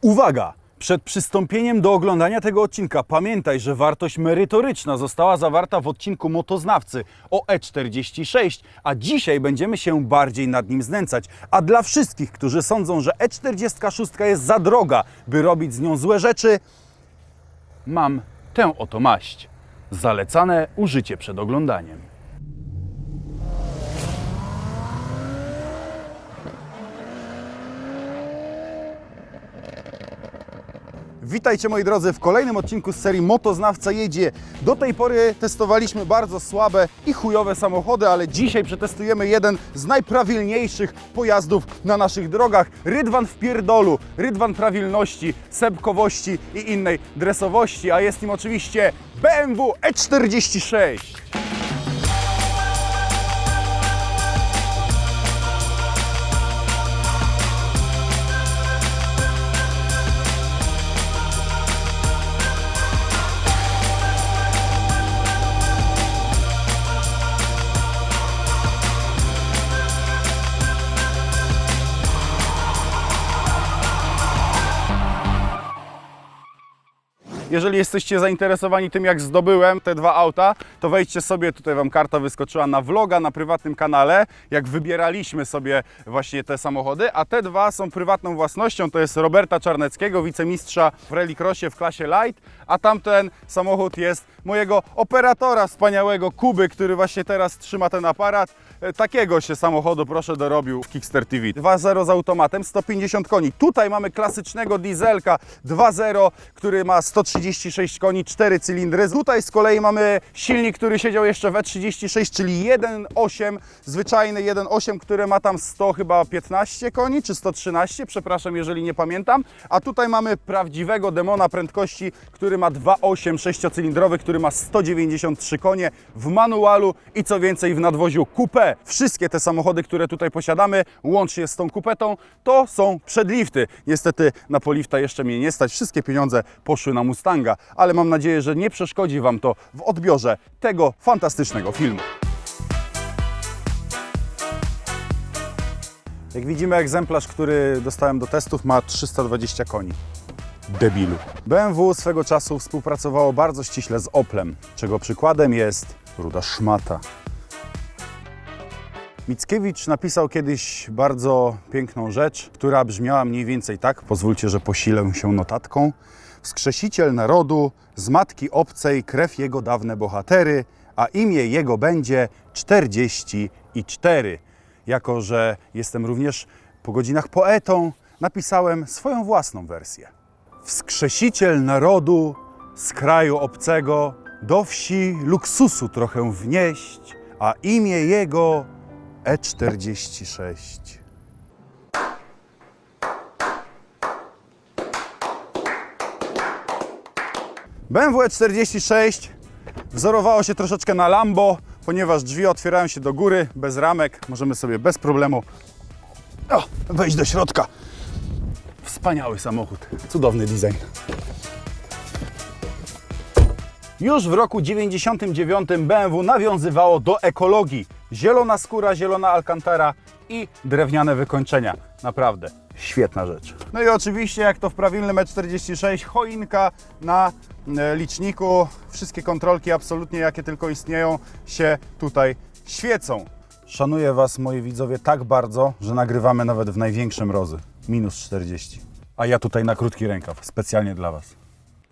Uwaga! Przed przystąpieniem do oglądania tego odcinka pamiętaj, że wartość merytoryczna została zawarta w odcinku Motoznawcy o E46, a dzisiaj będziemy się bardziej nad nim znęcać. A dla wszystkich, którzy sądzą, że E46 jest za droga, by robić z nią złe rzeczy, mam tę oto maść. Zalecane użycie przed oglądaniem. Witajcie moi drodzy w kolejnym odcinku z serii Motoznawca jedzie. Do tej pory testowaliśmy bardzo słabe i chujowe samochody, ale dzisiaj przetestujemy jeden z najprawilniejszych pojazdów na naszych drogach. Rydwan w pierdolu, rydwan prawilności, sebkowości i innej dresowości, a jest nim oczywiście BMW E46. Jeżeli jesteście zainteresowani tym, jak zdobyłem te dwa auta, to wejdźcie sobie, tutaj Wam karta wyskoczyła na vloga na prywatnym kanale, jak wybieraliśmy sobie właśnie te samochody, a te dwa są prywatną własnością, to jest Roberta Czarneckiego, wicemistrza w rallycrossie w klasie light, a tamten samochód jest mojego operatora wspaniałego Kuby, który właśnie teraz trzyma ten aparat. E, Takiego się samochodu proszę dorobił w Kickster TV. 2.0 z automatem, 150 koni. Tutaj mamy klasycznego dieselka 2.0, który ma 136 koni, 4 cylindry. Tutaj z kolei mamy silnik, który siedział jeszcze w E36, czyli 1.8, zwyczajny 1.8, który ma tam 100 chyba 15 koni, czy 113, przepraszam, jeżeli nie pamiętam. A tutaj mamy prawdziwego demona prędkości, który ma 2.8 sześciocylindrowy, który ma 193 konie w manualu i co więcej w nadwoziu coupé. Wszystkie te samochody, które tutaj posiadamy, łącznie z tą kupetą, to są przedlifty. Niestety na polifta jeszcze mnie nie stać. Wszystkie pieniądze poszły na Mustanga, ale mam nadzieję, że nie przeszkodzi Wam to w odbiorze tego fantastycznego filmu. Jak widzimy, egzemplarz, który dostałem do testów, ma 320 koni. Debilu. BMW swego czasu współpracowało bardzo ściśle z Oplem, czego przykładem jest ruda szmata. Mickiewicz napisał kiedyś bardzo piękną rzecz, która brzmiała mniej więcej tak, pozwólcie, że posilę się notatką. Wskrzesiciel narodu, z matki obcej krew jego dawne bohatery, a imię jego będzie 44. Jako, że jestem również po godzinach poetą, napisałem swoją własną wersję. Wskrzesiciel narodu z kraju obcego, do wsi luksusu trochę wnieść, a imię jego E46. BMW E46 wzorowało się troszeczkę na Lambo, ponieważ drzwi otwierają się do góry, bez ramek. Możemy sobie bez problemu o, wejść do środka. Wspaniały samochód, cudowny design. Już w roku 99 BMW nawiązywało do ekologii. Zielona skóra, zielona alcantara i drewniane wykończenia. Naprawdę świetna rzecz. No i oczywiście, jak to w prawilnym E46, choinka na e, liczniku. Wszystkie kontrolki absolutnie, jakie tylko istnieją, się tutaj świecą. Szanuję Was, moi widzowie, tak bardzo, że nagrywamy nawet w największym mrozy. Minus 40. A ja tutaj na krótki rękaw, specjalnie dla Was.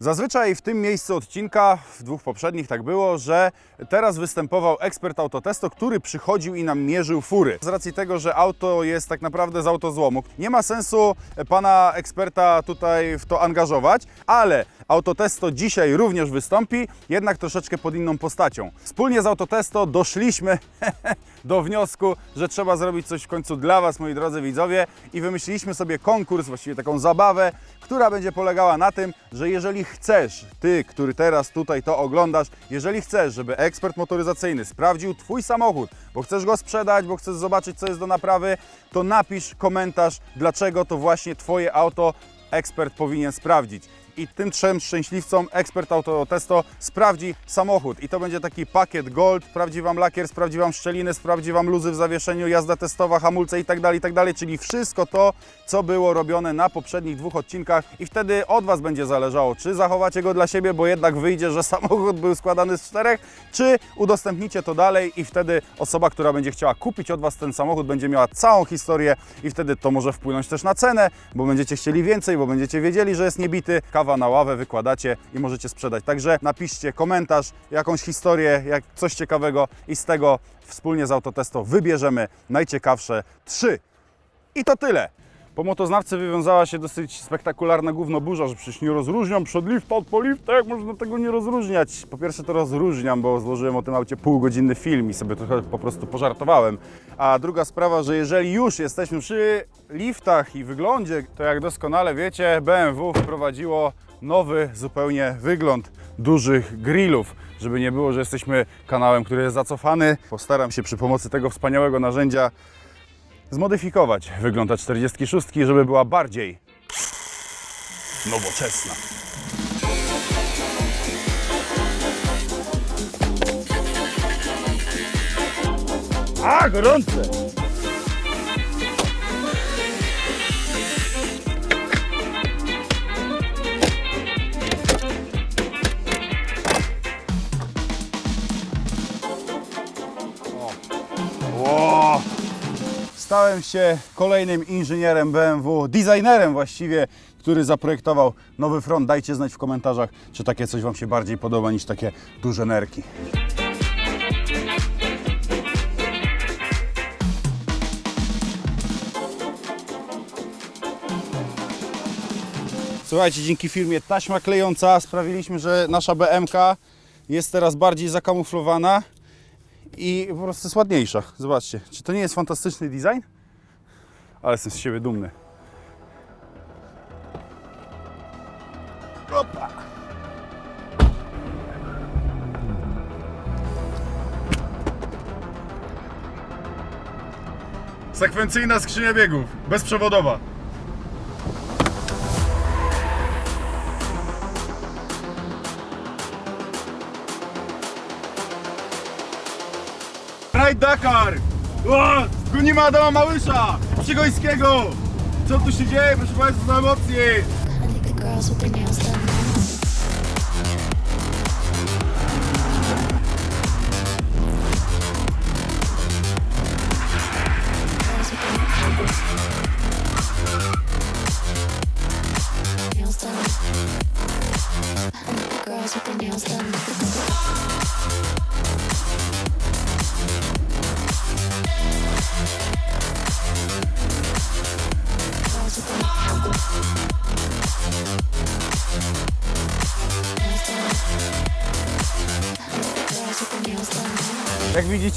Zazwyczaj w tym miejscu odcinka, w dwóch poprzednich tak było, że teraz występował ekspert autotestu, który przychodził i nam mierzył fury. Z racji tego, że auto jest tak naprawdę z autozłomu, nie ma sensu pana eksperta tutaj w to angażować, ale Autotesto dzisiaj również wystąpi, jednak troszeczkę pod inną postacią. Wspólnie z Autotesto doszliśmy do wniosku, że trzeba zrobić coś w końcu dla Was, moi drodzy widzowie, i wymyśliliśmy sobie konkurs, właściwie taką zabawę, która będzie polegała na tym, że jeżeli chcesz, Ty, który teraz tutaj to oglądasz, jeżeli chcesz, żeby ekspert motoryzacyjny sprawdził Twój samochód, bo chcesz go sprzedać, bo chcesz zobaczyć, co jest do naprawy, to napisz komentarz, dlaczego to właśnie Twoje auto ekspert powinien sprawdzić. I tym trzem szczęśliwcom ekspert Autotesto sprawdzi samochód. I to będzie taki pakiet Gold, sprawdzi Wam lakier, sprawdzi Wam szczeliny, sprawdzi Wam luzy w zawieszeniu, jazda testowa, hamulce i tak dalej, i tak czyli wszystko to, co było robione na poprzednich dwóch odcinkach. I wtedy od Was będzie zależało, czy zachowacie go dla siebie, bo jednak wyjdzie, że samochód był składany z czterech, czy udostępnicie to dalej i wtedy osoba, która będzie chciała kupić od Was ten samochód, będzie miała całą historię i wtedy to może wpłynąć też na cenę, bo będziecie chcieli więcej, bo będziecie wiedzieli, że jest niebity, na ławę wykładacie i możecie sprzedać. Także napiszcie komentarz, jakąś historię, jak coś ciekawego i z tego wspólnie z Autotesto wybierzemy najciekawsze trzy. I to tyle. Po motoznawcy wywiązała się dosyć spektakularna gównoburza, że przecież nie rozróżniam przed lifta od po lifta, jak można tego nie rozróżniać? Po pierwsze to rozróżniam, bo złożyłem o tym aucie półgodzinny film i sobie trochę po prostu pożartowałem. A druga sprawa, że jeżeli już jesteśmy przy liftach i wyglądzie, to jak doskonale wiecie, BMW wprowadziło nowy zupełnie wygląd dużych grillów. Żeby nie było, że jesteśmy kanałem, który jest zacofany, postaram się przy pomocy tego wspaniałego narzędzia zmodyfikować wygląd A46, żeby była bardziej nowoczesna. A, gorące! Stałem się kolejnym inżynierem BMW, designerem właściwie, który zaprojektował nowy front. Dajcie znać w komentarzach, czy takie coś Wam się bardziej podoba niż takie duże nerki. Słuchajcie, dzięki firmie Taśma Klejąca sprawiliśmy, że nasza BMK jest teraz bardziej zakamuflowana i po prostu jest ładniejsza. Zobaczcie, czy to nie jest fantastyczny design? Ale jestem z siebie dumny. Opa. Sekwencyjna skrzynia biegów, bezprzewodowa. Rajd Dakar! O, gonimy Adama Małysza! Przygońskiego! Co tu się dzieje, proszę Państwa, za emocje? I think the girls with their nails done.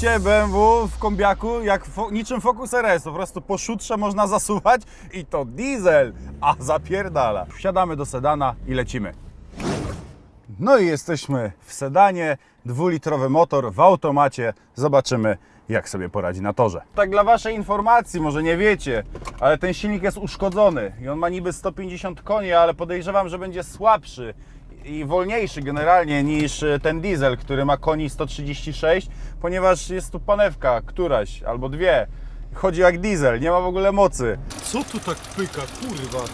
Widzicie, BMW w kombiaku, jak fo niczym Focus RS, po prostu po szutrze można zasuwać i to diesel, a zapierdala. Wsiadamy do sedana i lecimy. No i jesteśmy w sedanie, dwulitrowy motor w automacie. Zobaczymy, jak sobie poradzi na torze. Tak dla Waszej informacji, może nie wiecie, ale ten silnik jest uszkodzony i on ma niby 150 koni, ale podejrzewam, że będzie słabszy i wolniejszy generalnie niż e, ten diesel, który ma koni 136, ponieważ jest tu panewka, któraś albo dwie. Chodzi jak diesel, nie ma w ogóle mocy. Co tu tak pyka, kurwa?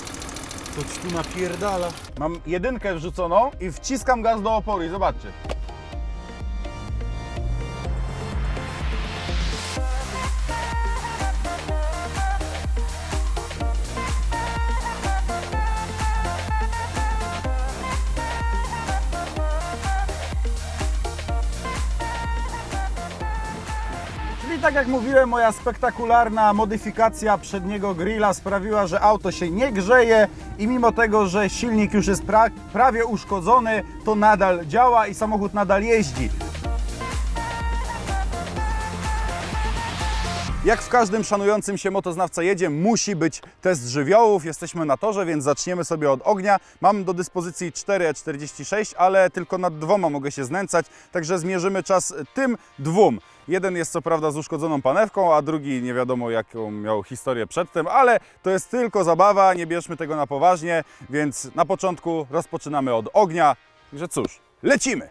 Coś tu napierdala. Mam jedynkę wrzuconą i wciskam gaz do oporu i zobaczcie. Czyli tak jak mówiłem, moja spektakularna modyfikacja przedniego grilla sprawiła, że auto się nie grzeje i mimo tego, że silnik już jest pra prawie uszkodzony, to nadal działa i samochód nadal jeździ. Jak w każdym szanującym się motoznawca jedzie, musi być test żywiołów. Jesteśmy na torze, więc zaczniemy sobie od ognia. Mam do dyspozycji 4E46, ale tylko nad dwoma mogę się znęcać, także zmierzymy czas tym dwóm. Jeden jest co prawda z uszkodzoną panewką, a drugi nie wiadomo jaką miał historię przedtem, ale to jest tylko zabawa, nie bierzmy tego na poważnie, więc na początku rozpoczynamy od ognia. Także cóż, lecimy!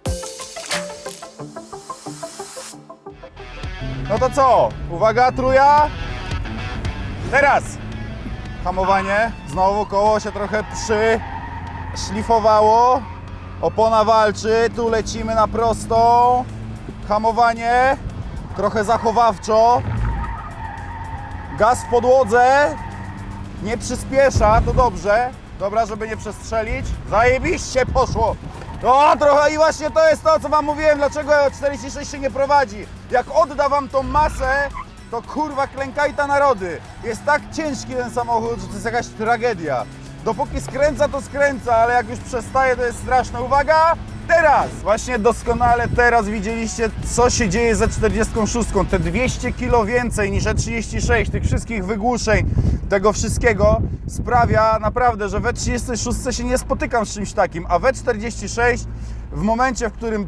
No to co? Uwaga, truja! Teraz! Hamowanie, znowu koło się trochę przyszlifowało. Opona walczy, tu lecimy na prostą. Hamowanie, trochę zachowawczo. Gaz w podłodze, nie przyspiesza, to dobrze. Dobra, żeby nie przestrzelić. Zajebiście poszło. O, trochę i właśnie to jest to, co Wam mówiłem, dlaczego 46 się nie prowadzi. Jak odda Wam tą masę, to kurwa klękajta narody. Jest tak ciężki ten samochód, że to jest jakaś tragedia. Dopóki skręca, to skręca, ale jak już przestaje, to jest straszne. Uwaga! Teraz! Właśnie doskonale teraz widzieliście, co się dzieje ze 46. Te 200 kg więcej niż E36, tych wszystkich wygłuszeń, tego wszystkiego sprawia naprawdę, że we 36 się nie spotykam z czymś takim, a we 46 w momencie, w którym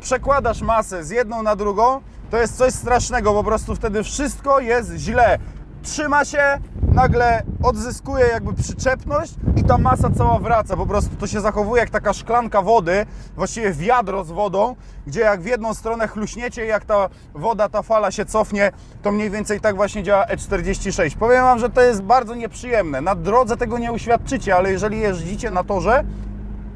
przekładasz masę z jedną na drugą, to jest coś strasznego, po prostu wtedy wszystko jest źle. Trzyma się, nagle odzyskuje jakby przyczepność i ta masa cała wraca. Po prostu to się zachowuje jak taka szklanka wody, właściwie wiadro z wodą, gdzie jak w jedną stronę chluśniecie jak ta woda, ta fala się cofnie, to mniej więcej tak właśnie działa E46. Powiem Wam, że to jest bardzo nieprzyjemne. Na drodze tego nie uświadczycie, ale jeżeli jeździcie na torze,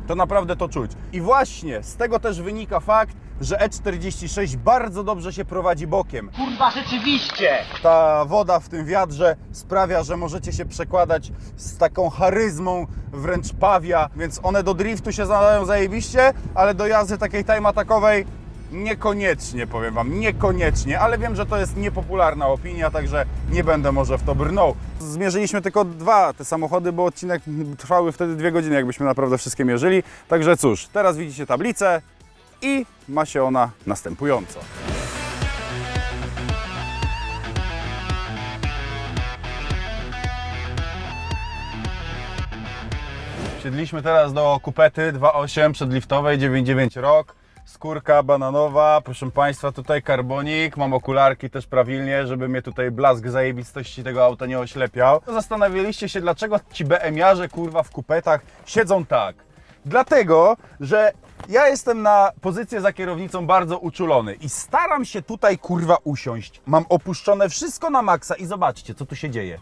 to naprawdę to czuć. I właśnie z tego też wynika fakt, że E46 bardzo dobrze się prowadzi bokiem. Kurwa, rzeczywiście! Ta woda w tym wiadrze sprawia, że możecie się przekładać z taką charyzmą, wręcz pawia, więc one do driftu się nadają zajebiście, ale do jazdy takiej time atakowej niekoniecznie, powiem Wam, niekoniecznie, ale wiem, że to jest niepopularna opinia, także nie będę może w to brnął. Zmierzyliśmy tylko dwa te samochody, bo odcinek trwały wtedy dwie godziny, jakbyśmy naprawdę wszystkie mierzyli, także cóż, teraz widzicie tablicę i ma się ona następująco. Siedliśmy teraz do kupety 2.8 przedliftowej, 9.9 rok. Skórka bananowa, proszę Państwa, tutaj karbonik, mam okularki też prawilnie, żeby mnie tutaj blask zajebistości tego auta nie oślepiał. Zastanawialiście się, dlaczego ci BM-jarze, kurwa, w kupetach siedzą tak. Dlatego, że ja jestem na pozycję za kierownicą bardzo uczulony i staram się tutaj, kurwa, usiąść. Mam opuszczone wszystko na maksa i zobaczcie, co tu się dzieje.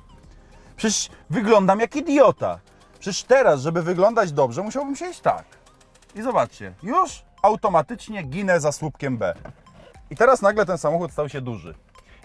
Przecież wyglądam jak idiota. Przecież teraz, żeby wyglądać dobrze, musiałbym siedzieć tak. I zobaczcie, już automatycznie ginę za słupkiem B. I teraz nagle ten samochód stał się duży.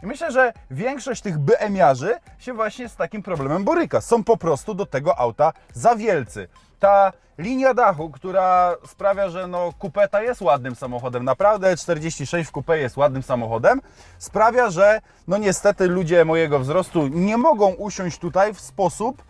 I myślę, że większość tych BM-iarzy się właśnie z takim problemem boryka. Są po prostu do tego auta za wielcy. Ta linia dachu, która sprawia, że no kupeta jest ładnym samochodem, naprawdę 46 w coupe jest ładnym samochodem, sprawia, że no niestety ludzie mojego wzrostu nie mogą usiąść tutaj w sposób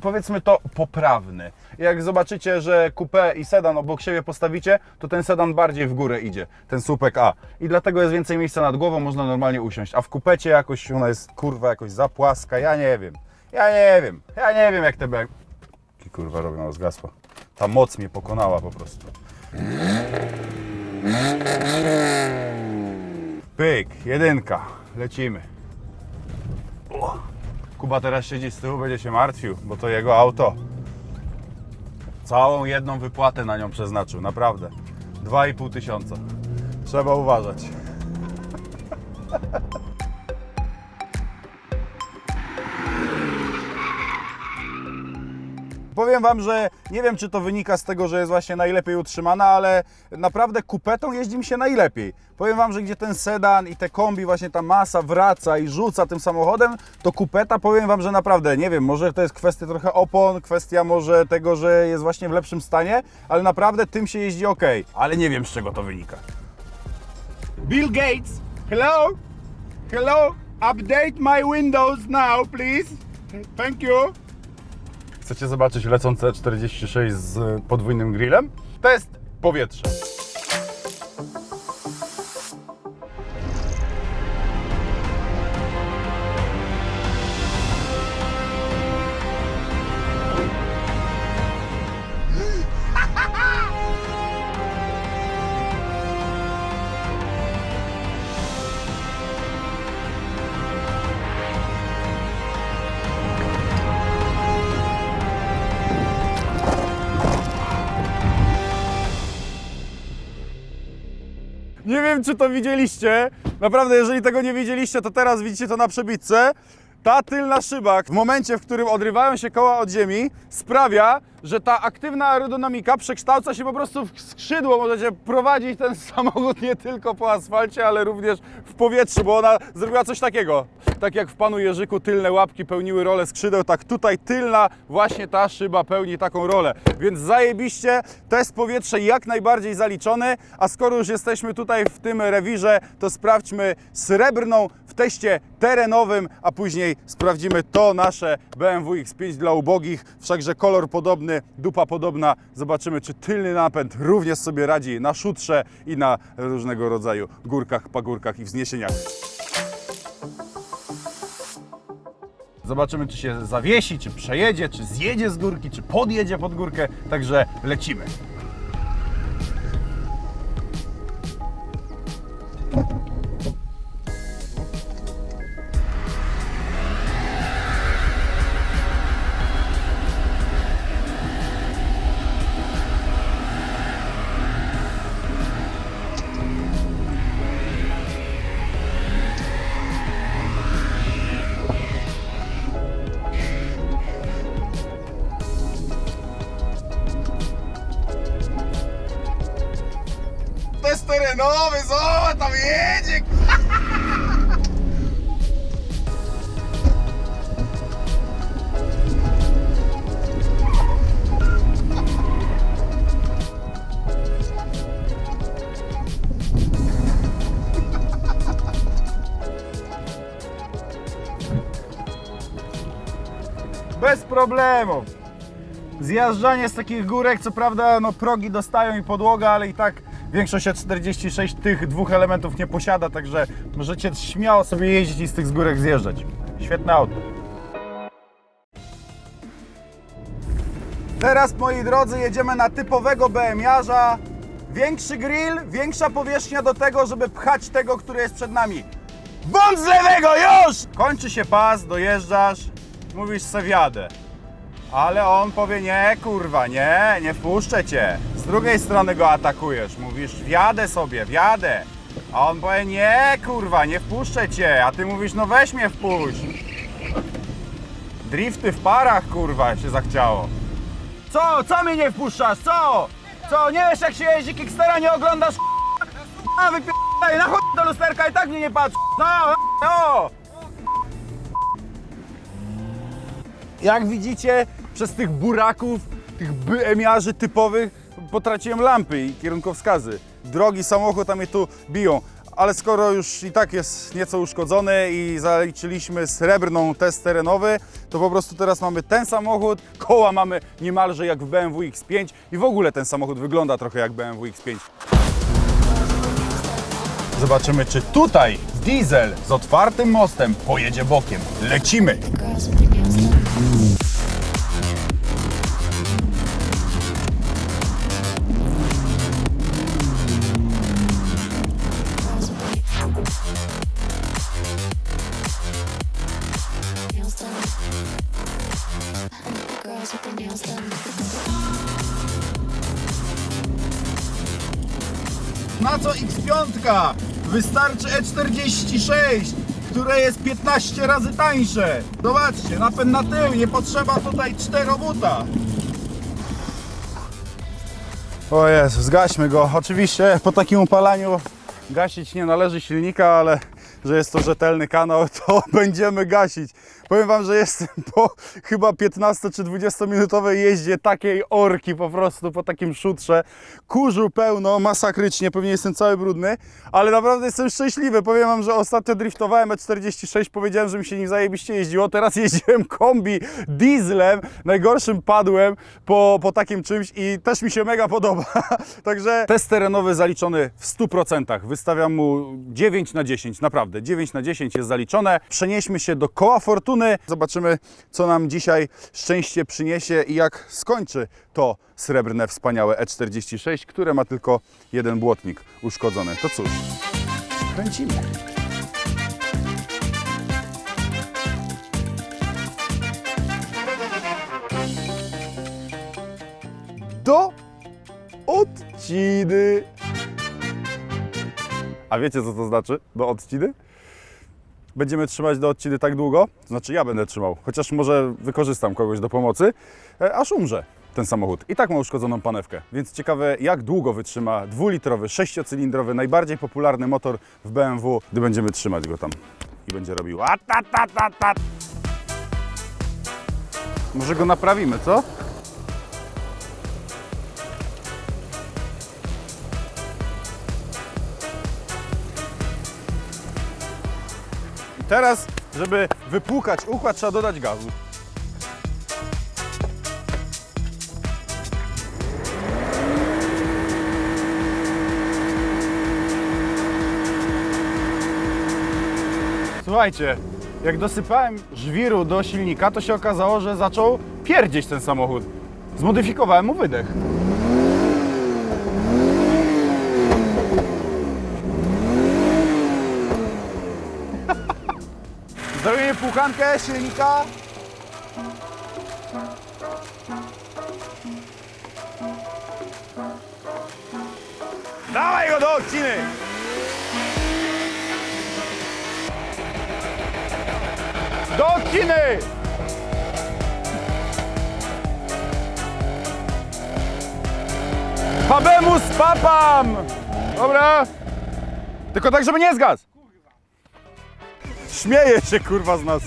powiedzmy to poprawny. Jak zobaczycie, że coupé i sedan obok siebie postawicie, to ten sedan bardziej w górę idzie, ten słupek A. I dlatego jest więcej miejsca nad głową, można normalnie usiąść. A w kupecie jakoś ona jest kurwa jakoś za płaska, ja nie wiem. Ja nie wiem. Ja nie wiem jak te be... Kurwa robią, zgasła. Ta moc mnie pokonała po prostu. Pyk, jedynka. Lecimy. Kuba teraz siedzi z tyłu, będzie się martwił, bo to jego auto. Całą jedną wypłatę na nią przeznaczył, naprawdę. 2,5 tysiąca. Trzeba uważać. Powiem Wam, że nie wiem, czy to wynika z tego, że jest właśnie najlepiej utrzymana, ale naprawdę kupetą jeździ mi się najlepiej. Powiem Wam, że gdzie ten sedan i te kombi, właśnie ta masa wraca i rzuca tym samochodem, to kupeta, powiem Wam, że naprawdę, nie wiem, może to jest kwestia trochę opon, kwestia może tego, że jest właśnie w lepszym stanie, ale naprawdę tym się jeździ ok. Ale nie wiem, z czego to wynika. Bill Gates, hello? Hello? Update my Windows now, please. Thank you. Chcecie zobaczyć lecące 46 z podwójnym grillem? Test powietrze. Wiem, czy to widzieliście. Naprawdę, jeżeli tego nie widzieliście, to teraz widzicie to na przebitce. Ta tylna szyba, w momencie, w którym odrywają się koła od ziemi, sprawia, że ta aktywna aerodynamika przekształca się po prostu w skrzydło. Możecie prowadzić ten samochód nie tylko po asfalcie, ale również w powietrzu, bo ona zrobiła coś takiego. Tak jak w Panu Jerzyku tylne łapki pełniły rolę skrzydeł, tak tutaj tylna właśnie ta szyba pełni taką rolę. Więc zajebiście, test powietrza jak najbardziej zaliczony, a skoro już jesteśmy tutaj w tym rewirze, to sprawdźmy srebrną w teście terenowym, a później sprawdzimy to nasze BMW X5 dla ubogich, wszakże kolor podobny, dupa podobna. Zobaczymy, czy tylny napęd również sobie radzi na szutrze i na różnego rodzaju górkach, pagórkach i wzniesieniach. Zobaczymy, czy się zawiesi, czy przejedzie, czy zjedzie z górki, czy podjedzie pod górkę. Także lecimy. Problemu. Zjeżdżanie z takich górek, co prawda no, progi dostają i podłoga, ale i tak większość E46 tych dwóch elementów nie posiada, także możecie śmiało sobie jeździć i z tych z górek zjeżdżać. Świetne auto. Teraz, moi drodzy, jedziemy na typowego BM-jarza. Większy grill, większa powierzchnia do tego, żeby pchać tego, który jest przed nami. Bądź z lewego, już! Kończy się pas, dojeżdżasz, mówisz se wjadę. Ale on powie, nie kurwa, nie, nie wpuszczę cię. Z drugiej strony go atakujesz, mówisz, wjadę sobie, wjadę. A on powie, nie kurwa, nie wpuszczę cię. A ty mówisz, no weź mnie wpuść. Drifty w parach, kurwa, się zachciało. Co, co mnie nie wpuszczasz, co? Co, nie wiesz jak się jeździ Kickstera, nie oglądasz A wypierdaj, na chuj do lusterka i tak mnie nie patrz. No, no. Jak widzicie, przez tych buraków, tych BM-jarzy typowych potraciłem lampy i kierunkowskazy. Drogi samochód, a mnie tu biją. Ale skoro już i tak jest nieco uszkodzony i zaliczyliśmy srebrną test terenowy, to po prostu teraz mamy ten samochód, koła mamy niemalże jak w BMW X5 i w ogóle ten samochód wygląda trochę jak BMW X5. Zobaczymy, czy tutaj diesel z otwartym mostem pojedzie bokiem. Lecimy! X5? Wystarczy E46, które jest 15 razy tańsze. Zobaczcie, napęd na tył, nie potrzeba tutaj czterobuta. O Jezu, zgaśmy go. Oczywiście po takim upalaniu gasić nie należy silnika, ale że jest to rzetelny kanał, to będziemy gasić. Powiem Wam, że jestem po chyba 15 czy 20 minutowej jeździe takiej orki po prostu po takim szutrze. Kurzu pełno, masakrycznie, pewnie jestem cały brudny, ale naprawdę jestem szczęśliwy. Powiem Wam, że ostatnio driftowałem E46, powiedziałem, że mi się nim zajebiście jeździło. Teraz jeździłem kombi dieslem, najgorszym padłem po, po takim czymś i też mi się mega podoba. Także test terenowy zaliczony w 100%. Wystawiam mu 9 na 10, naprawdę. 9 na 10 jest zaliczone. Przenieśmy się do koła fortuny. Zobaczymy, co nam dzisiaj szczęście przyniesie i jak skończy to srebrne, wspaniałe E46, które ma tylko jeden błotnik uszkodzony. To cóż, kręcimy. Do odciny. A wiecie, co to znaczy? Do odciny? Będziemy trzymać do odciny tak długo, to znaczy ja będę trzymał, chociaż może wykorzystam kogoś do pomocy, e, aż umrze ten samochód. I tak ma uszkodzoną panewkę, więc ciekawe jak długo wytrzyma dwulitrowy, sześciocylindrowy, najbardziej popularny motor w BMW, gdy będziemy trzymać go tam i będzie robił a ta ta ta ta. Może go naprawimy, co? Teraz, żeby wypłukać układ, trzeba dodać gazu. Słuchajcie, jak dosypałem żwiru do silnika, to się okazało, że zaczął pierdzieć ten samochód. Zmodyfikowałem mu wydech. Płukankę silnika. Dawaj go do odciny! Do odciny! Habemus papam! Dobra. Tylko tak, żeby nie zgasł. Śmieje się kurwa z nas.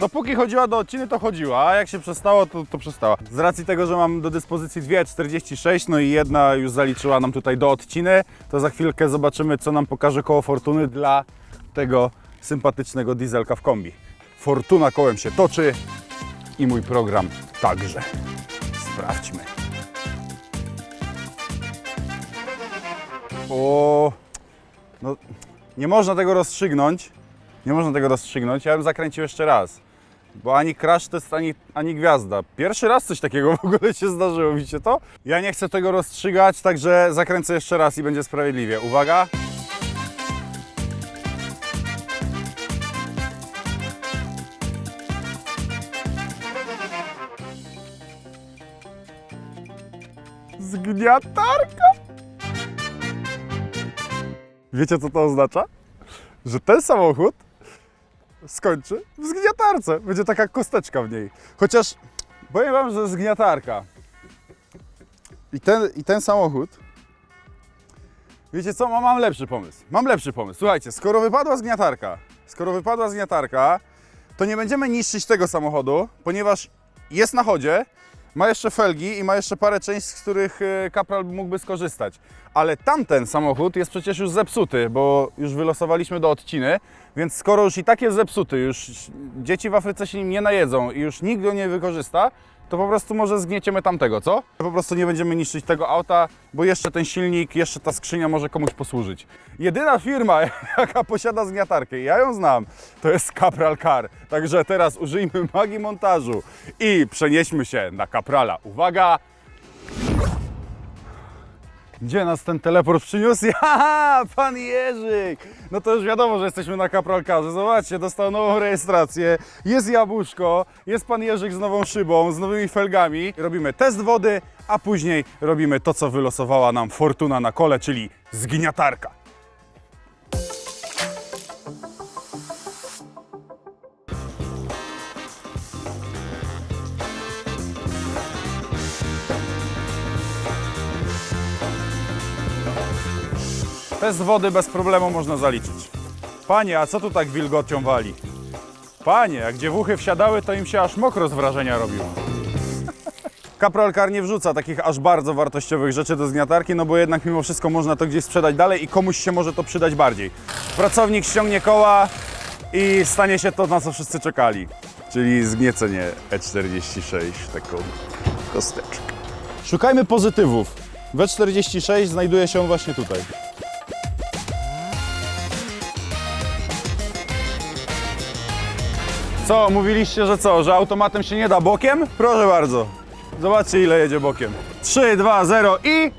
Dopóki chodziła do odciny, to chodziła, a jak się przestało, to, to przestała. Z racji tego, że mam do dyspozycji dwie 46, no i jedna już zaliczyła nam tutaj do odciny, to za chwilkę zobaczymy, co nam pokaże koło Fortuny dla tego sympatycznego dieselka w kombi. Fortuna kołem się toczy i mój program także. Sprawdźmy. O, no nie można tego rozstrzygnąć. Nie można tego rozstrzygnąć. Ja bym zakręcił jeszcze raz. Bo ani crash test, ani, ani gwiazda. Pierwszy raz coś takiego w ogóle się zdarzyło, widzicie to? Ja nie chcę tego rozstrzygać, także zakręcę jeszcze raz i będzie sprawiedliwie. Uwaga! Zgniatarka! Wiecie co to oznacza? Że ten samochód skończy w zgniatarce. Będzie taka kosteczka w niej. Chociaż powiem Wam, że zgniatarka i ten, i ten samochód. Wiecie co? Mam lepszy pomysł. Mam lepszy pomysł. Słuchajcie, skoro wypadła zgniatarka, skoro wypadła zgniatarka, to nie będziemy niszczyć tego samochodu, ponieważ jest na chodzie, ma jeszcze felgi i ma jeszcze parę części, z których e, kapral mógłby skorzystać. Ale tamten samochód jest przecież już zepsuty, bo już wylosowaliśmy do odciny, więc skoro już i tak jest zepsuty, już dzieci w Afryce się nim nie najedzą i już nikt go nie wykorzysta, to po prostu może zgnieciemy tamtego, co? Po prostu nie będziemy niszczyć tego auta, bo jeszcze ten silnik, jeszcze ta skrzynia może komuś posłużyć. Jedyna firma, jaka posiada zgniatarkę, ja ją znam, to jest Capral Car. Także teraz użyjmy magii montażu i przenieśmy się na Caprala. Uwaga! Gdzie nas ten teleport przyniósł? Ja, pan Jerzyk! No to już wiadomo, że jesteśmy na Kapralkarze. Zobaczcie, dostał nową rejestrację, jest jabłuszko, jest pan Jerzyk z nową szybą, z nowymi felgami. Robimy test wody, a później robimy to, co wylosowała nam Fortuna na kole, czyli zgniatarka. Test wody bez problemu można zaliczyć. Panie, a co tu tak wilgocią wali? Panie, jak dziewuchy wsiadały, to im się aż mokro z wrażenia robiło. Capral Car nie wrzuca takich aż bardzo wartościowych rzeczy do zgniatarki, no bo jednak mimo wszystko można to gdzieś sprzedać dalej i komuś się może to przydać bardziej. Pracownik ściągnie koła i stanie się to, na co wszyscy czekali, czyli zgniecenie E46, taką kosteczkę. Szukajmy pozytywów. W46 znajduje się on właśnie tutaj. Co, mówiliście, że co, że automatem się nie da bokiem? Proszę bardzo. Zobaczcie ile jedzie bokiem. 3, 2, 0 i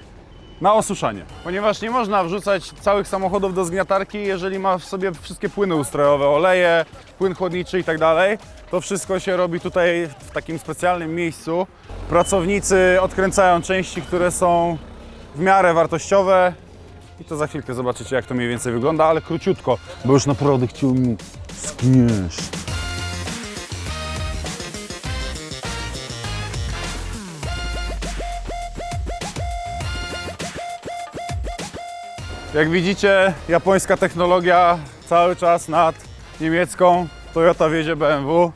na osuszanie. Ponieważ nie można wrzucać całych samochodów do zgniatarki, jeżeli ma w sobie wszystkie płyny ustrojowe, oleje, płyn chłodniczy i tak dalej. To wszystko się robi tutaj w takim specjalnym miejscu. Pracownicy odkręcają części, które są w miarę wartościowe. I to za chwilkę zobaczycie, jak to mniej więcej wygląda, ale króciutko, bo już naprawdę chciał mi skniesz. Jak widzicie, japońska technologia cały czas nad niemiecką. Toyota wiezie BMW.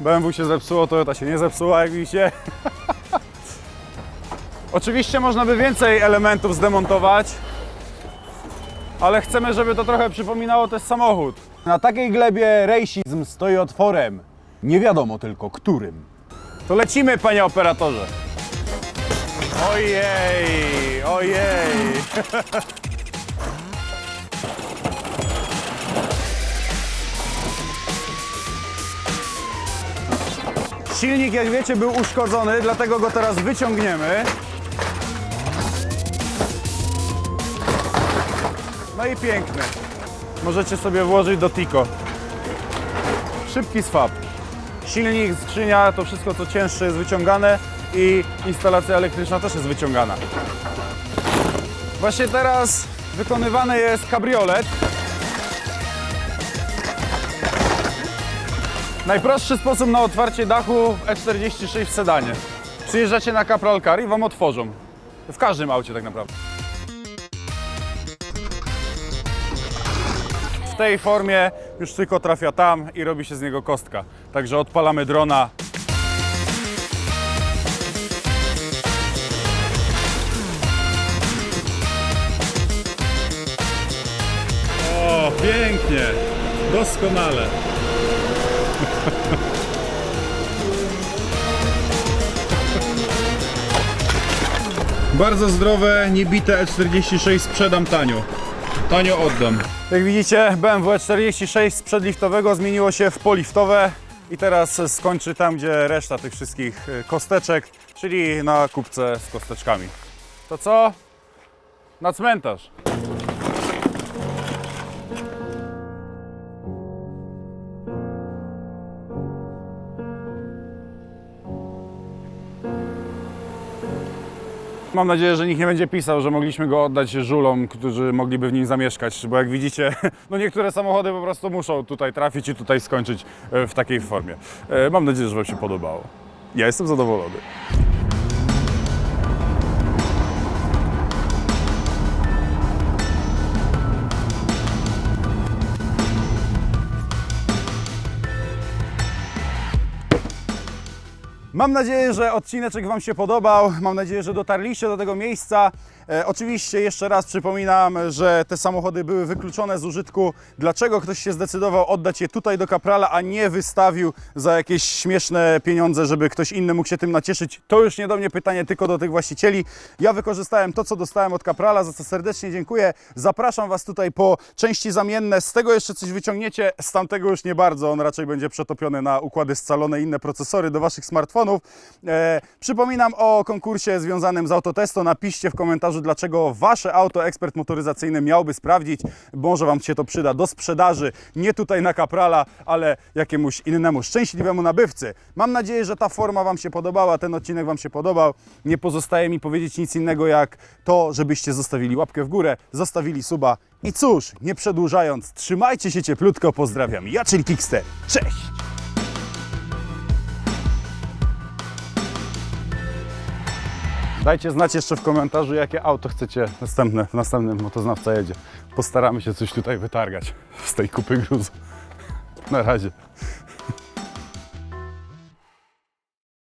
BMW się zepsuło, Toyota się nie zepsuła, jak widzicie. Oczywiście można by więcej elementów zdemontować, ale chcemy, żeby to trochę przypominało też samochód. Na takiej glebie rejsizm stoi otworem. Nie wiadomo tylko którym. To lecimy, panie operatorze. Ojej, ojej. Silnik, jak wiecie, był uszkodzony, dlatego go teraz wyciągniemy. No i piękny. Możecie sobie włożyć do Tico. Szybki swap. Silnik, skrzynia, to wszystko co cięższe jest wyciągane i instalacja elektryczna też jest wyciągana. Właśnie teraz wykonywany jest kabriolet. Najprostszy sposób na otwarcie dachu w E46 w sedanie. Przyjeżdżacie na Capral Car i wam otworzą. W każdym aucie tak naprawdę. W tej formie już tylko trafia tam i robi się z niego kostka. Także odpalamy drona. O, pięknie! Doskonale! Bardzo zdrowe, niebite E46 sprzedam tanio. Tanio oddam. Jak widzicie, BMW E46 z przedliftowego zmieniło się w poliftowe i teraz skończy tam, gdzie reszta tych wszystkich y, kosteczek, czyli na kubce z kosteczkami. To co? Na cmentarz. Mam nadzieję, że nikt nie będzie pisał, że mogliśmy go oddać żulom, którzy mogliby w nim zamieszkać, bo jak widzicie, no niektóre samochody po prostu muszą tutaj trafić i tutaj skończyć e, w takiej formie. E, Mam nadzieję, że Wam się podobało. Ja jestem zadowolony. Mam nadzieję, że odcineczek Wam się podobał. Mam nadzieję, że dotarliście do tego miejsca. E, oczywiście jeszcze raz przypominam, że te samochody były wykluczone z użytku. Dlaczego ktoś się zdecydował oddać je tutaj do Kaprala, a nie wystawił za jakieś śmieszne pieniądze, żeby ktoś inny mógł się tym nacieszyć? To już nie do mnie pytanie, tylko do tych właścicieli. Ja wykorzystałem to, co dostałem od Kaprala, za co serdecznie dziękuję. Zapraszam Was tutaj po części zamienne. Z tego jeszcze coś wyciągniecie, z tamtego już nie bardzo. On raczej będzie przetopiony na układy scalone i inne procesory do Waszych smartfonów. E, przypominam o konkursie związanym z Autotesto. Napiszcie w komentarzu, dlaczego Wasze auto ekspert motoryzacyjny miałby sprawdzić. Może Wam się to przyda do sprzedaży, nie tutaj na Kaprala, ale jakiemuś innemu szczęśliwemu nabywcy. Mam nadzieję, że ta forma Wam się podobała, ten odcinek Wam się podobał. Nie pozostaje mi powiedzieć nic innego jak to, żebyście zostawili łapkę w górę, zostawili suba i cóż, nie przedłużając, trzymajcie się cieplutko, pozdrawiam. Ja, czyli Kikster. Cześć! Dajcie znać jeszcze w komentarzu, jakie auto chcecie następne, w następnym motoznawca jedzie. Postaramy się coś tutaj wytargać z tej kupy gruzu. Na razie.